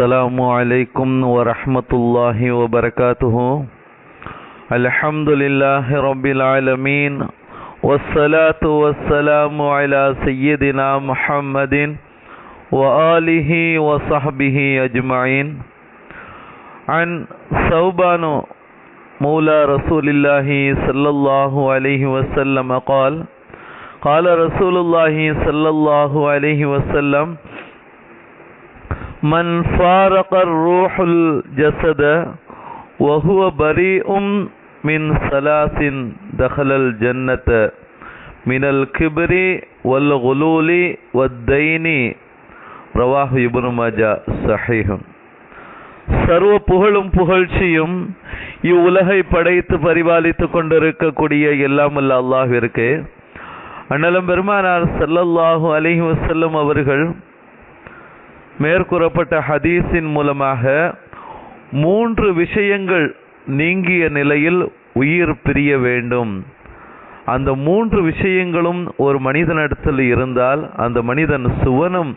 السلام عليكم ورحمة الله وبركاته. الحمد لله رب العالمين والصلاة والسلام على سيدنا محمد وآله وصحبه أجمعين. عن ثوبان مولى رسول الله صلى الله عليه وسلم قال قال رسول الله صلى الله عليه وسلم من فارق الروح الجسد وهو بريء من ثلاث دخل الجنة من الكبر والغلول والدين رواه ابن ماجه صحيح சர்வ புகழும் புகழ்ச்சியும் இவ்வுலகை படைத்து பரிபாலித்துக் கொண்டிருக்கக்கூடிய எல்லாம் அல்ல அல்லாஹிற்கு அண்ணலம் பெருமானார் ஸல்லல்லாஹு அலைஹி வஸல்லம் அவர்கள் மேற்கூறப்பட்ட ஹதீஸின் மூலமாக மூன்று விஷயங்கள் நீங்கிய நிலையில் உயிர் பிரிய வேண்டும். அந்த மூன்று விஷயங்களும் ஒரு மனிதனிடத்தில் இருந்தால் அந்த மனிதன் சுவனம்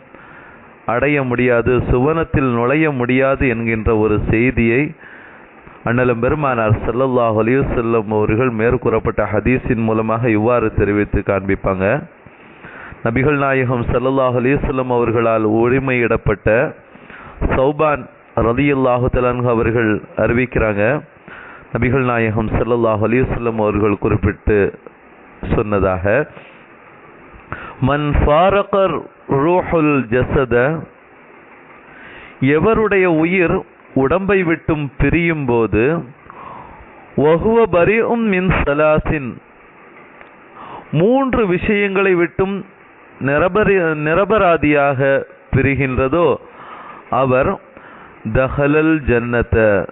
அடைய முடியாது சுவனத்தில் நுழைய முடியாது என்கின்ற ஒரு செய்தியை அண்ணலம் பெருமானார் ஸல்லல்லாஹு அலிவசல்லம் அவர்கள் மேற்கூறப்பட்ட ஹதீஸின் மூலமாக இவ்வாறு தெரிவித்து காண்பிப்பாங்க. நபிகள் நாயகம் சல்லல்லாஹ் அலைஹி அவர்களால் உரிமையிடப்பட்ட சௌபான் ரதியுல்லாஹு தலான்ஹு அவர்கள் அறிவிக்கிறாங்க. நபிகள் நாயகம் சல்லல்லாஹ் அலைஹி அவர்கள் குறிப்பிட்டு சொன்னதாக. மன் ஃபாரகர் ரூஹுல் ஜசத எவருடைய உயிர் உடம்பை விட்டும் பிரியும் போது வகுவ பரியும் மின் சலாசின் மூன்று விஷயங்களை விட்டும் நிரபரி நிரபராதியாக பிரிகின்றதோ அவர் தஹலல் ஜன்னத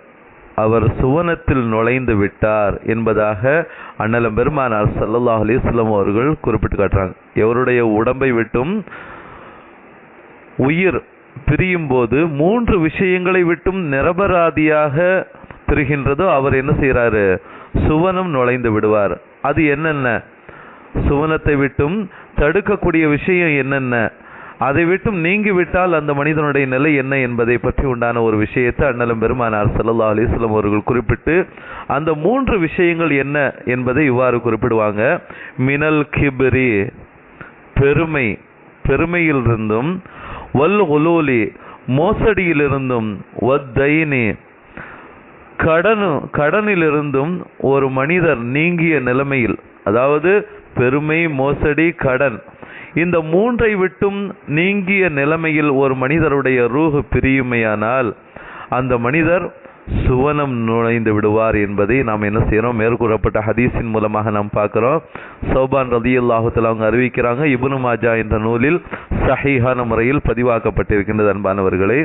அவர் சுவனத்தில் நுழைந்து விட்டார் என்பதாக அண்ணலம் பெருமானார் ஸல்லல்லாஹு அலைஹி அவர்கள் குறிப்பிட்டு காட்டுறாங்க. எவருடைய உடம்பை விட்டும் உயிர் பிரியும் போது மூன்று விஷயங்களை விட்டும் நிரபராதியாக பிரிகின்றதோ அவர் என்ன செய்கிறாரு சுவனம் நுழைந்து விடுவார். அது என்னென்ன? சுவனத்தை விட்டும் தடுக்கக்கூடிய விஷயம் என்னென்ன? அதை விட்டும் நீங்கிவிட்டால் அந்த மனிதனுடைய நிலை என்ன என்பதை பற்றி உண்டான ஒரு விஷயத்தை அண்ணலம் பெருமானார் சல்லா அலிஸ்லாம் அவர்கள் குறிப்பிட்டு அந்த மூன்று விஷயங்கள் என்ன என்பதை இவ்வாறு குறிப்பிடுவாங்க. மினல் கிபிரி பெருமை பெருமையிலிருந்தும் வல் ஒலோலி மோசடியிலிருந்தும் வத்தைனி கடனு கடனிலிருந்தும் ஒரு மனிதர் நீங்கிய நிலைமையில் அதாவது பெருமை மோசடி கடன். இந்த மூன்றை விட்டும் நீங்கிய நிலைமையில் ஒரு மனிதருடைய ரூஹு பிரியுமையானால் அந்த மனிதர் சுவனம் நுழைந்து விடுவார் என்பதை நாம் என்ன செய்யறோம் மேற்கூறப்பட்ட ஹதீஸின் மூலமாக நாம் பார்க்கிறோம். சௌபான் ரதி அல்லாஹுத்தில் அவங்க அறிவிக்கிறாங்க இபுனு மாஜா என்ற நூலில் சஹீஹான முறையில் பதிவாக்கப்பட்டிருக்கின்றது அன்பானவர்களே.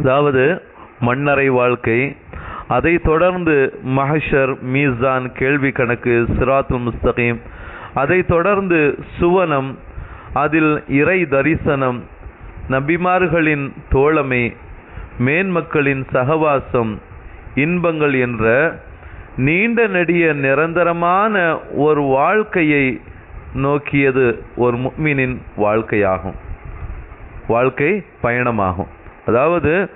அதாவது மண்ணறை வாழ்க்கை அதை தொடர்ந்து மஹஷர் மீசான் கேள்வி கணக்கு சிராத்துல் முஸ்தகீம் அதை தொடர்ந்து சுவனம் அதில் இறை தரிசனம் நபிமார்களின் தோழமை மேன்மக்களின் சகவாசம் இன்பங்கள் என்ற நீண்ட நெடிய நிரந்தரமான ஒரு வாழ்க்கையை நோக்கியது ஒரு முக்மினின் வாழ்க்கையாகும். வாழ்க்கை பயணமாகும். அதாவது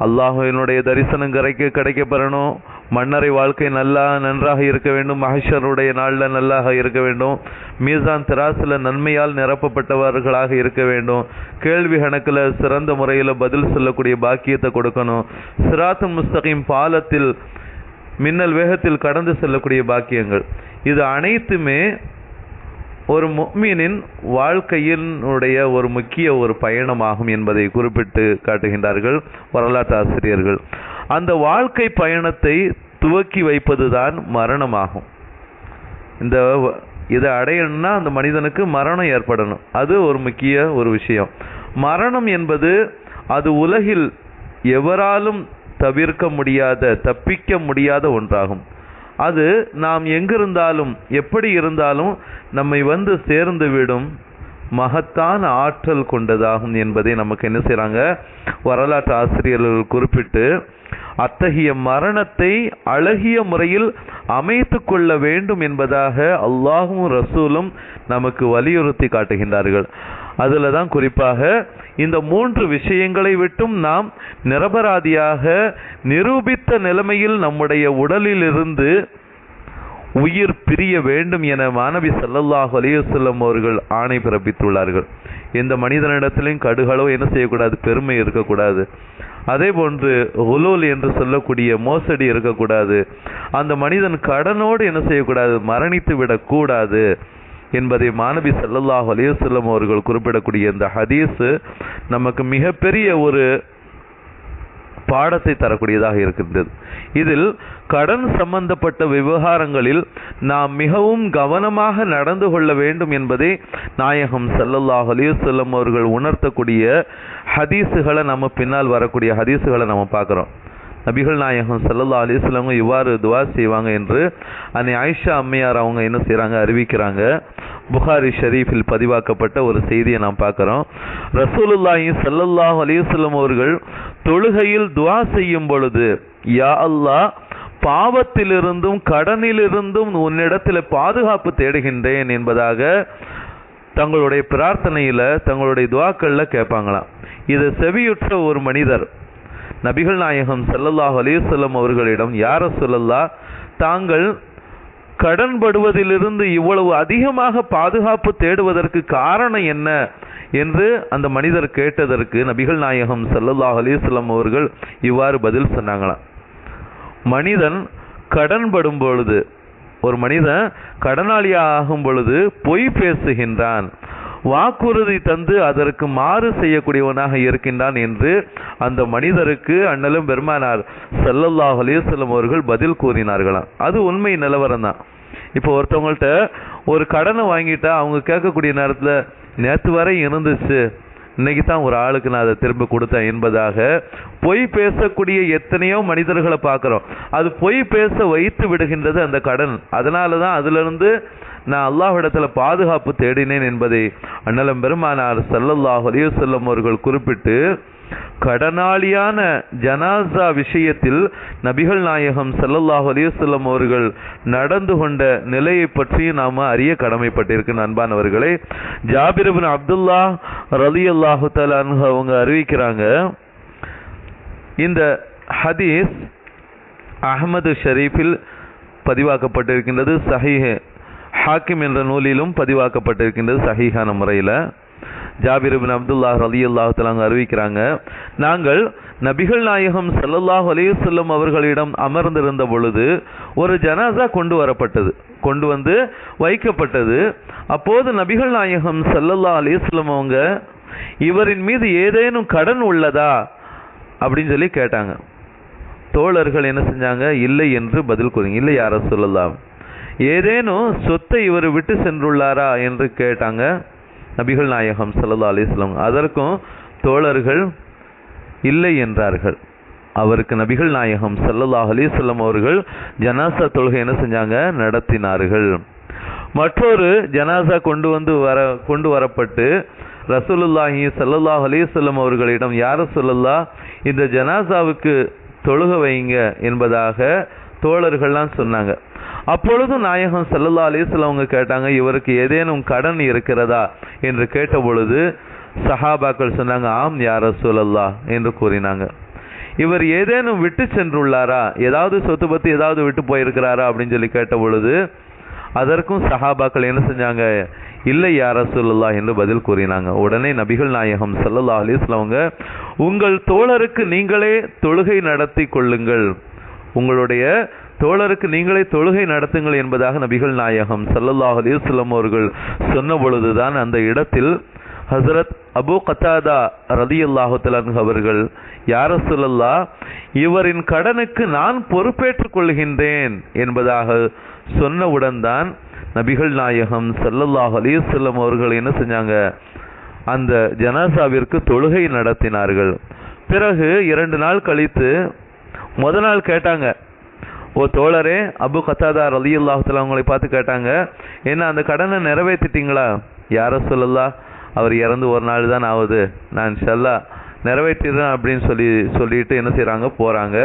அல்லாஹுவினுடைய தரிசனம் கரைக்க கிடைக்க பெறணும் மன்னரை வாழ்க்கை நல்லா நன்றாக இருக்க வேண்டும். மகேஷருடைய நாளில் நல்லாக இருக்க வேண்டும். மீசான் திராசில் நன்மையால் நிரப்பப்பட்டவர்களாக இருக்க வேண்டும். கேள்வி கணக்கில் சிறந்த முறையில் பதில் சொல்லக்கூடிய பாக்கியத்தை கொடுக்கணும். சிராத்து முஸ்தகிம் பாலத்தில் மின்னல் வேகத்தில் கடந்து செல்லக்கூடிய பாக்கியங்கள். இது அனைத்துமே ஒரு முக்மீனின் வாழ்க்கையினுடைய ஒரு முக்கிய ஒரு பயணமாகும் என்பதை குறிப்பிட்டு காட்டுகின்றார்கள் வரலாற்று ஆசிரியர்கள். அந்த வாழ்க்கை பயணத்தை துவக்கி வைப்பதுதான் மரணமாகும். இந்த இதை அடையணும்னா அந்த மனிதனுக்கு மரணம் ஏற்படணும். அது ஒரு முக்கிய ஒரு விஷயம். மரணம் என்பது அது உலகில் எவராலும் தவிர்க்க முடியாத தப்பிக்க முடியாத ஒன்றாகும். அது நாம் எங்கிருந்தாலும் எப்படி இருந்தாலும் நம்மை வந்து சேர்ந்து விடும் மகத்தான ஆற்றல் கொண்டதாகும் என்பதை நமக்கு என்ன செய்கிறாங்க வரலாற்று ஆசிரியர்கள் குறிப்பிட்டு அத்தகைய மரணத்தை அழகிய முறையில் அமைத்து கொள்ள வேண்டும் என்பதாக அல்லாஹும் ரசூலும் நமக்கு வலியுறுத்தி காட்டுகின்றார்கள். அதில் தான் குறிப்பாக இந்த மூன்று விஷயங்களை விட்டும் நாம் நிரபராதியாக நிரூபித்த நிலைமையில் நம்முடைய உடலிலிருந்து உயிர் பிரிய வேண்டும் என மாணவி சல்லல்லாஹ் அலைஹி அவர்கள் ஆணை பிறப்பித்துள்ளார்கள். எந்த மனிதனிடத்திலையும் கடுகளோ என்ன செய்யக்கூடாது? பெருமை இருக்கக்கூடாது. அதே போன்று ஹுலூல் என்று சொல்லக்கூடிய மோசடி இருக்கக்கூடாது. அந்த மனிதன் கடனோடு என்ன செய்யக்கூடாது? மரணித்து விடக்கூடாது. என்பதை மாணவி ஸல்லல்லாஹு அலையுசல்லம் அவர்கள் குறிப்பிடக்கூடிய இந்த ஹதீஸு நமக்கு மிகப்பெரிய ஒரு பாடத்தை தரக்கூடியதாக இருக்கின்றது. இதில் கடன் சம்பந்தப்பட்ட விவகாரங்களில் நாம் மிகவும் கவனமாக நடந்து கொள்ள வேண்டும் என்பதை நாயகம் சல்லல்லாஹ் அலைஹி அவர்கள் உணர்த்தக்கூடிய ஹதீஸுகளை நம்ம பின்னால் வரக்கூடிய ஹதீஸுகளை நம்ம பார்க்குறோம். நபிகள் நாயகம் சல்லல்லா அலிஸ்லாமும் இவ்வாறு துவா செய்வாங்க என்று அன்னை ஆயிஷா அம்மையார் அவங்க என்ன செய்கிறாங்க அறிவிக்கிறாங்க. புகாரி ஷரீஃபில் பதிவாக்கப்பட்ட ஒரு செய்தியை நாம் பார்க்குறோம். ரசூலுல்லாஹி சல்லல்லாஹ் அலிஸ்லம் அவர்கள் தொழுகையில் துவா செய்யும் பொழுது யா அல்லாஹ் பாவத்திலிருந்தும் கடனிலிருந்தும் உன்னிடத்தில் பாதுகாப்பு தேடுகின்றேன் என்பதாக தங்களுடைய பிரார்த்தனையில் தங்களுடைய துவாக்களில் கேட்பாங்களாம். இது செவியுற்ற ஒரு மனிதர் நபிகள் நாயகம் செல்லல்லாஹ் அலைஹி அவர்களிடம் யார சொல்லல்லா தாங்கள் கடன்படுவதிலிருந்து இவ்வளவு அதிகமாக பாதுகாப்பு தேடுவதற்கு காரணம் என்ன? என்று அந்த மனிதர் கேட்டதற்கு நபிகள் நாயகம் செல்லல்லாஹ் அலைஹி அவர்கள் இவ்வாறு பதில் சொன்னாங்களாம். மனிதன் கடன்படும் பொழுது ஒரு மனிதன் கடனாளியாக ஆகும் பொழுது பொய் பேசுகின்றான். வாக்குறுதி தந்து அதற்கு மாறு செய்யக்கூடியவனாக இருக்கின்றான் என்று அந்த மனிதருக்கு அண்ணலும் பெருமானார் செல்லல்லாஹ் அலைஹி அவர்கள் பதில் கூறினார்களாம். அது உண்மை நிலவரம் தான் இப்போ ஒருத்தவங்கள்ட்ட ஒரு கடனை வாங்கிட்டா அவங்க கேட்கக்கூடிய நேரத்தில் நேற்று வரை இருந்துச்சு இன்னைக்கு தான் ஒரு ஆளுக்கு நான் அதை திரும்ப கொடுத்தேன் என்பதாக பொய் பேசக்கூடிய எத்தனையோ மனிதர்களை பார்க்குறோம். அது பொய் பேச வைத்து விடுகின்றது அந்த கடன். அதனால தான் அதிலிருந்து நான் அல்லாஹ்விடத்துல பாதுகாப்பு தேடினேன் என்பதை அண்ணலம் பெருமானார் சல்லல்லாஹ் அலைஹி அவர்கள் குறிப்பிட்டு கடனாளியான ஜனாசா விஷயத்தில் நபிகள் நாயகம் சல்லல்லாஹ் அலைஹி அவர்கள் நடந்து கொண்ட நிலையை பற்றி நாம அறிய கடமைப்பட்டிருக்கு அன்பானவர்களே ஜாபிரபின் அப்துல்லா ரலி அல்லாஹு அன்ஹு அவங்க அறிவிக்கிறாங்க இந்த ஹதீஸ் அகமது ஷரீஃபில் பதிவாக்கப்பட்டிருக்கின்றது சஹீஹ் ஹாக்கிம் என்ற நூலிலும் பதிவாக்கப்பட்டிருக்கின்றது சஹீஹான முறையில். ஜாபிர் அப்துல்லாஹ் அப்துல்லா ரலியல்லாஹு தஆலா அறிவிக்கிறாங்க நாங்கள் நபிகள் நாயகம் சல்லல்லாஹ் அலைஹி அவர்களிடம் அமர்ந்திருந்த பொழுது ஒரு ஜனாசா கொண்டு வரப்பட்டது கொண்டு வந்து வைக்கப்பட்டது. அப்போது நபிகள் நாயகம் சல்லல்லா அலைஹி அவங்க இவரின் மீது ஏதேனும் கடன் உள்ளதா? அப்படின்னு சொல்லி கேட்டாங்க. தோழர்கள் என்ன செஞ்சாங்க இல்லை என்று பதில் கூறிங்க. இல்லை யார சொல்லலாம் ஏதேனும் சொத்தை இவர் விட்டு சென்றுள்ளாரா என்று கேட்டாங்க நபிகள் நாயகம் சல்லா அலிஸ்லாம் அதற்கும் தோழர்கள் இல்லை என்றார்கள். அவருக்கு நபிகள் நாயகம் ஸல்லல்லாஹு அலைஹி அவர்கள் ஜனாசா தொழுகை என்ன செஞ்சாங்க? நடத்தினார்கள். மற்றொரு ஜனாசா கொண்டு வந்து வர கொண்டு வரப்பட்டு ரசூலுல்லாஹி சல்லல்லாஹ் அலிசல்லம் அவர்களிடம் யார சொல்லல்லா இந்த ஜனாசாவுக்கு தொழுக வைங்க என்பதாக தோழர்கள்லாம் சொன்னாங்க. அப்பொழுது நாயகம் ஸல்லல்லாஹு அலைஹி அவங்க கேட்டாங்க இவருக்கு ஏதேனும் கடன் இருக்கிறதா? என்று கேட்ட பொழுது சஹாபாக்கள் சொன்னாங்க ஆம் யார சூழல்லா என்று கூறினாங்க. இவர் ஏதேனும் விட்டு சென்றுள்ளாரா? ஏதாவது சொத்து பத்து ஏதாவது விட்டு போயிருக்கிறாரா? அப்படின்னு சொல்லி கேட்ட பொழுது அதற்கும் சஹாபாக்கள் என்ன செஞ்சாங்க இல்லை யார சொல்லல்லா என்று பதில் கூறினாங்க. உடனே நபிகள் நாயகம் சல்லல்லா அலிஸ்லவங்க அவங்க உங்கள் தோழருக்கு நீங்களே தொழுகை நடத்தி கொள்ளுங்கள். உங்களுடைய தோழருக்கு நீங்களே தொழுகை நடத்துங்கள் என்பதாக நபிகள் நாயகம் சல்லல்லாஹ் அலிஸ்லம் அவர்கள் சொன்ன பொழுதுதான் அந்த இடத்தில் ஹசரத் அபு கத்தாதா ரதி தஆலா அவர்கள் யார சொல்லல்லா இவரின் கடனுக்கு நான் பொறுப்பேற்றுக் கொள்கின்றேன் என்பதாக சொன்னவுடன் தான் நபிகள் நாயகம் சல்லல்லாஹ் அலைஹி அவர்கள் என்ன செஞ்சாங்க? அந்த ஜனாசாவிற்கு தொழுகை நடத்தினார்கள். பிறகு இரண்டு நாள் கழித்து முத நாள் கேட்டாங்க ஓ தோழரே அபு கத்தாதா அலி தஆலா அவங்களை பார்த்து கேட்டாங்க என்ன அந்த கடனை நிறைவேற்றிட்டீங்களா? யார சொல்லலா அவர் இறந்து ஒரு நாள் தான் ஆகுது. நான் செல்லா நிறைவேற்றிடுறேன் அப்படின்னு சொல்லி சொல்லிட்டு என்ன செய்கிறாங்க போகிறாங்க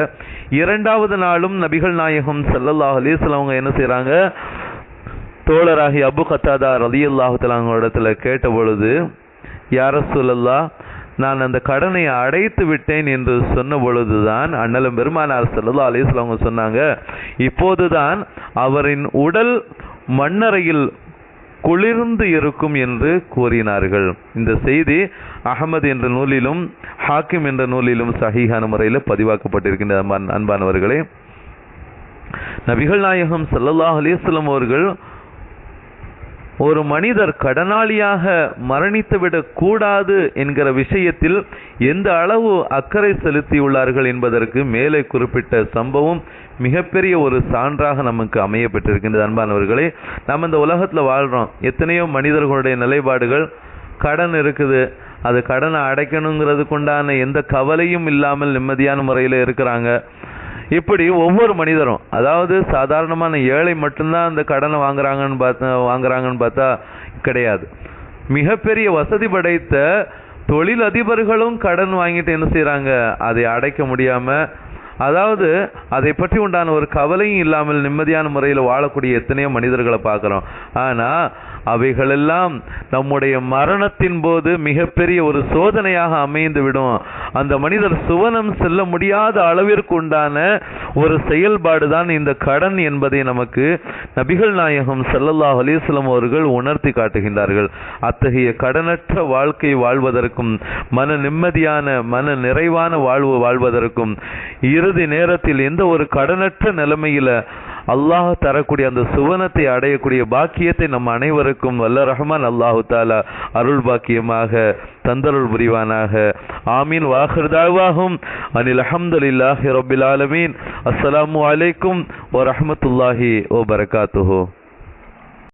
இரண்டாவது நாளும் நபிகள் நாயகம் ஸல்லல்லாஹு அலைஹி அவங்க என்ன செய்கிறாங்க தோழராகி அபு கத்தாதா ரலியல்லாஹு தஆலா இடத்துல கேட்ட பொழுது யார சொல்லல்லா நான் அந்த கடனை அடைத்து விட்டேன் என்று சொன்ன பொழுதுதான் அண்ணலும் பெருமானார் ஸல்லல்லாஹு அலைஹி அவங்க சொன்னாங்க இப்போதுதான் அவரின் உடல் மண்ணறையில் குளிர்ந்து இருக்கும் என்று கூறினார்கள். இந்த செய்தி அகமது என்ற நூலிலும் ஹாக்கிம் என்ற நூலிலும் சஹீஹான முறையில் பதிவாக்கப்பட்டிருக்கின்ற அன்பானவர்களே. நபிகள் நாயகம் ஸல்லல்லாஹு அலிஸ்லம் அவர்கள் ஒரு மனிதர் கடனாளியாக மரணித்துவிடக் கூடாது என்கிற விஷயத்தில் எந்த அளவு அக்கறை செலுத்தியுள்ளார்கள் என்பதற்கு மேலே குறிப்பிட்ட சம்பவம் மிகப்பெரிய ஒரு சான்றாக நமக்கு அமைய பெற்றிருக்கின்றது அன்பானவர்களே நம்ம இந்த உலகத்தில் வாழ்கிறோம் எத்தனையோ மனிதர்களுடைய நிலைப்பாடுகள் கடன் இருக்குது. அது கடனை அடைக்கணுங்கிறதுக்குண்டான எந்த கவலையும் இல்லாமல் நிம்மதியான முறையில் இருக்கிறாங்க. இப்படி ஒவ்வொரு மனிதரும் அதாவது சாதாரணமான ஏழை மட்டும்தான் அந்த கடனை வாங்குறாங்கன்னு பார்த்தா வாங்குறாங்கன்னு பார்த்தா கிடையாது. மிகப்பெரிய வசதி படைத்த தொழில் அதிபர்களும் கடன் வாங்கிட்டு என்ன செய்கிறாங்க அதை அடைக்க முடியாமல் அதாவது அதை பற்றி உண்டான ஒரு கவலையும் இல்லாமல் நிம்மதியான முறையில் வாழக்கூடிய எத்தனையோ மனிதர்களை பார்க்குறோம். ஆனால் அவைகளெல்லாம் நம்முடைய மரணத்தின் போது மிகப்பெரிய ஒரு சோதனையாக அமைந்து விடும் அந்த மனிதர் சுவனம் செல்ல முடியாத அளவிற்கு உண்டான ஒரு செயல்பாடு தான் இந்த கடன் என்பதை நமக்கு நபிகள் நாயகம் சல்லல்லாஹ் அலிஸ்லம் அவர்கள் உணர்த்தி காட்டுகின்றார்கள். அத்தகைய கடனற்ற வாழ்க்கை வாழ்வதற்கும் மன நிம்மதியான மன நிறைவான வாழ்வு வாழ்வதற்கும் இறுதி நேரத்தில் எந்த ஒரு கடனற்ற நிலைமையில அல்லாஹ் தரக்கூடிய அந்த சுவனத்தை அடையக்கூடிய பாக்கியத்தை நம் அனைவருக்கும் வல்ல ரஹ்மான் அல்லாஹு தாலா அருள் பாக்கியமாக தந்தருள் புரிவானாக. ஆமீன். வாஹிர்தாவாகும் அனில் அஹம்துலில்லாஹி ரபில் ஆலமீன். அஸ்ஸலாமு அலைக்கும் வ ரஹ்மத்துல்லாஹி ஓ பரகாத்துஹு.